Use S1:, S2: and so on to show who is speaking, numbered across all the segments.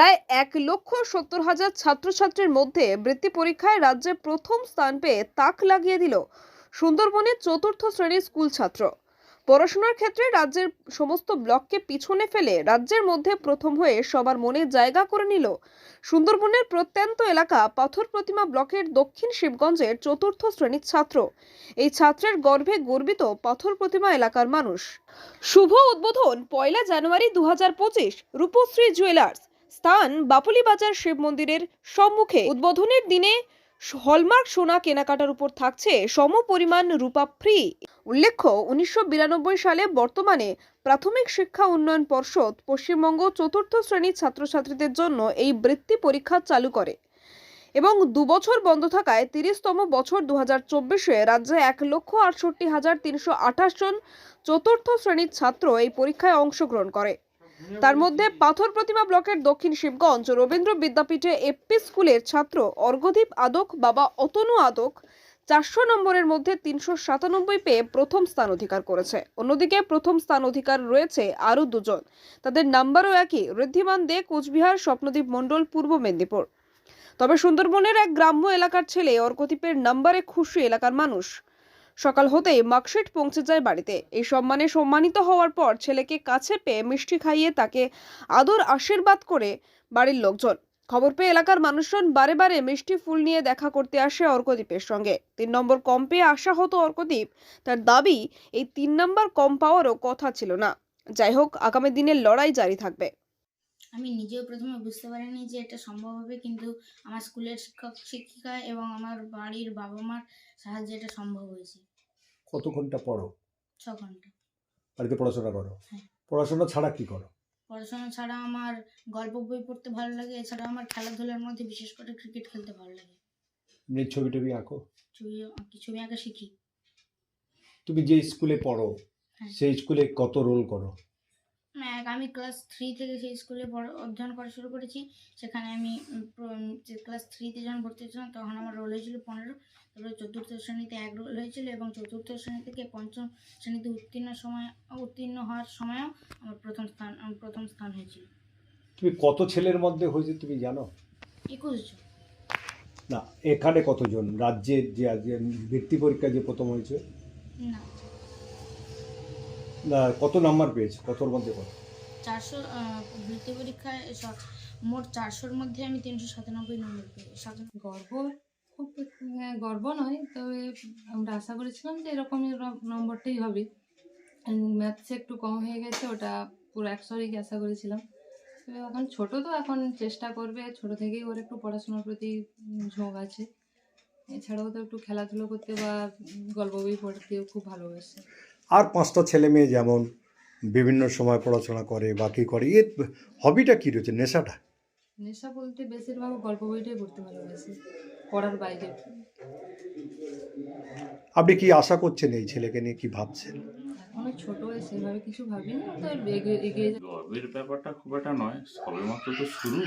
S1: প্রায় এক লক্ষ সত্তর হাজার ছাত্রছাত্রীর মধ্যে বৃত্তি পরীক্ষায় রাজ্যে প্রথম স্থান পেয়ে তাক লাগিয়ে দিল সুন্দরবনের চতুর্থ শ্রেণির স্কুল ছাত্র। পড়াশোনার ক্ষেত্রে রাজ্যের সমস্ত ব্লককে পিছনে ফেলে রাজ্যের মধ্যে প্রথম হয়ে সবার মনে জায়গা করে নিল সুন্দরবনের প্রত্যন্ত এলাকা পাথর প্রতিমা ব্লকের দক্ষিণ শিবগঞ্জের চতুর্থ শ্রেণির ছাত্র। এই ছাত্রের গর্ভে গর্বিত পাথর প্রতিমা এলাকার মানুষ। শুভ উদ্বোধন পয়লা জানুয়ারি দু হাজার পঁচিশ, রূপশ্রী জুয়েলার্স। স্থান বাপুলি বাজার শিব মন্দিরের সম্মুখে। উদ্বোধনের দিনে হলমার্ক সোনা কেনাকাটার উপর থাকছে সম পরিমাণ রূপা ফ্রি। উল্লেখ্য, উনিশশো বিরানব্বই সালে বর্তমানে প্রাথমিক শিক্ষা উন্নয়ন পর্ষদ পশ্চিমবঙ্গ চতুর্থ শ্রেণির ছাত্রছাত্রীদের জন্য এই বৃত্তি পরীক্ষা চালু করে এবং দু বছর বন্ধ থাকায় তিরিশতম বছর দু হাজার চব্বিশে রাজ্যে এক লক্ষ আটষট্টি হাজার তিনশো আঠাশ জন চতুর্থ শ্রেণির ছাত্র এই পরীক্ষায় অংশগ্রহণ করে। তার মধ্যে পাথর প্রতিমা ব্লকের দক্ষিণ শিবগঞ্জ রবীন্দ্র বিদ্যাপীঠে এপি স্কুলের ছাত্র অর্ঘদীপ আদক, বাবা অতনু আদক চারশো নম্বরের মধ্যে তিনশো সাতানব্বই পেয়ে প্রথম স্থান অধিকার করেছে। অন্যদিকে প্রথম স্থান অধিকার রয়েছে আরও দুজন। তাদের নাম্বারও একই। ঋদ্ধিমান দে, কোচবিহার, স্বপ্নদীপ মণ্ডল, পূর্ব মেদিনীপুর। তবে সুন্দরবনের এক গ্রাম্য এলাকার ছেলে অর্কদীপের নাম্বারে খুশি এলাকার মানুষ। সকাল হতেই মার্কশিট পৌঁছে যায় বাড়িতে। এই সম্মানে সম্মানিত হওয়ার পর ছেলেকে কাছে পেয়ে মিষ্টি খাইয়ে তাকে আদর আশীর্বাদ করে বাড়ির লোকজন। খবর পেয়ে এলাকার মানুষজন বারে বারে মিষ্টি ফুল নিয়ে দেখা করতে আসে অর্কদ্বীপের সঙ্গে। তিন নম্বর কম পেয়ে আসা হতো অর্কদ্বীপ তার দাবি, এই তিন নম্বর কম পাওয়ারও কথা ছিল না। যাই হোক, আগামী দিনের লড়াই জারি থাকবে।
S2: আমি নিজেও প্রথমে বুঝতে পারিনি যে এটা সম্ভব হবে, কিন্তু আমার স্কুলের শিক্ষক, শিক্ষিকা এবং আমার বাড়ির বাবা মার সাহায্যে এটা সম্ভব হয়েছে।
S3: কত ঘণ্টা পড়ো?
S2: ছ ঘণ্টা।
S3: বাড়িতে পড়াশোনা করো।
S2: হ্যাঁ।
S3: পড়াশোনা ছাড়া কি করো?
S2: পড়াশোনা ছাড়া আমার গল্প বই পড়তে ভালো লাগে এছাড়া আমার খেলাধুলার মধ্যে বিশেষ করে ক্রিকেট খেলতে ভালো লাগে।
S3: এমনি ছবি টবি আঁকো?
S2: ছবি আঁকি ছবি আঁকা শিখি।
S3: তুমি যে স্কুলে পড়ো
S2: হ্যাঁ।
S3: সেই স্কুলে কত রোল করো?
S2: আমি ক্লাস থ্রি থেকে সেই স্কুলে পড়া অধ্যয়ন করা শুরু করেছি। সেখানে আমি যে ক্লাস থ্রিতে যখন ভর্তি হয়েছিলাম তখন আমার রোল হয়েছিল পনেরো। তারপরে চতুর্থ শ্রেণীতে এক রোল হয়েছিল এবং চতুর্থ শ্রেণি থেকে পঞ্চম শ্রেণীতে উত্তীর্ণ সময় উত্তীর্ণ হওয়ার সময়ও আমার প্রথম স্থান প্রথম স্থান হয়েছিল।
S3: তুমি কত ছেলের মধ্যে হয়েছে তুমি জানো?
S2: একুশ জন।
S3: না এখানে কতজন? রাজ্যের যে আজকে বৃত্তি পরীক্ষা যে প্রথম হয়েছে?
S2: না।
S3: কত নাম্বার পেয়েছে? কতর মধ্যে কত?
S2: চারশো বৃত্তি পরীক্ষায় মোট চারশোর মধ্যে আমি তিনশো সাতানব্বই নম্বর পেয়ে
S4: গর্ব? খুব গর্ব নয় তবে আমরা আশা করেছিলাম যে এরকমই র- নম্বরটাই হবে। ম্যাথসে একটু কম হয়ে গেছে ওটা পুরো একশোরই আশা করেছিলাম। তবে এখন ছোট তো এখন চেষ্টা করবে ছোট থেকেই ওর একটু পড়াশোনার প্রতি ঝোঁক আছে। এছাড়াও তো একটু খেলাধুলো করতে বা গল্প বই পড়তেও খুব ভালোবাসে।
S3: আর পাঁচটা ছেলে মেয়ে যেমন বিভিন্ন সময় পড়াশোনা করে বা বাকি করে এর হবিটা কী রয়েছে নেশাটা?
S4: নেশা বলতে বেশিরভাগ গল্প বইটাই পড়তে ভালোবাসে পড়ার বাইরে।
S3: আপনি কি আশা করছেন এই ছেলেকে নিয়ে কি ভাবছেন?
S4: এখনও ছোট সেভাবে কিছু ভাবিনি তো এগিয়ে
S5: গর্বের ব্যাপারটা খুব একটা নয় সবেমাত্র তো শুরু।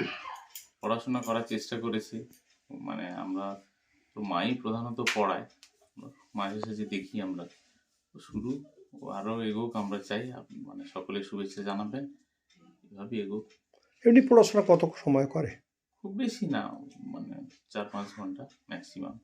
S5: পড়াশোনা করার চেষ্টা করেছি মানে আমরা তো মাই প্রধানত পড়ায় মাঝে সাঝে দেখি আমরা। শুরু। ও আরও এগোক আমরা চাই। মানে সকলে শুভেচ্ছা জানাবেন। এভাবে এগোক।
S3: এমনি পড়াশোনা কত সময় করে?
S5: খুব বেশি না মানে চার পাঁচ ঘণ্টা ম্যাক্সিমাম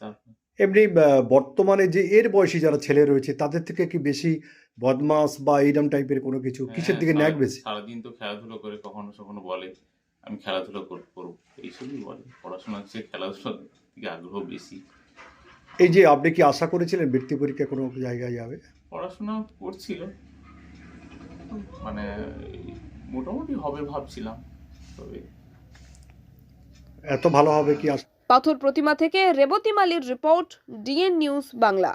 S5: চার
S3: এমনি বর্তমানে যে এর বয়সী যারা ছেলে রয়েছে তাদের থেকে কি বেশি বদমাস বা এইরকম টাইপের কোনো কিছু কিসের দিকে
S5: হ্যাঁ,
S3: ন্যাক বেশি?
S5: সারাদিন তো খেলাধুলো করে কখনো কখনো বলে আমি খেলাধুলো কর- করব। এইসবই বলে। পড়াশোনার চেয়ে খেলাধুলোর দিকে আগ্রহ বেশি।
S3: এই যে আপনি কি আশা করেছিলেন বৃত্তি পরীক্ষা কোনো জায়গায় যাবে?
S5: পড়াশোনা করছিল। মানে মোটামুটি হবে ভাবছিলাম তবে
S3: এত ভালো হবে কি আশা?
S1: পাথর প্রতিমা থেকে রেবতী মালির রিপোর্ট ডিএন নিউজ বাংলা।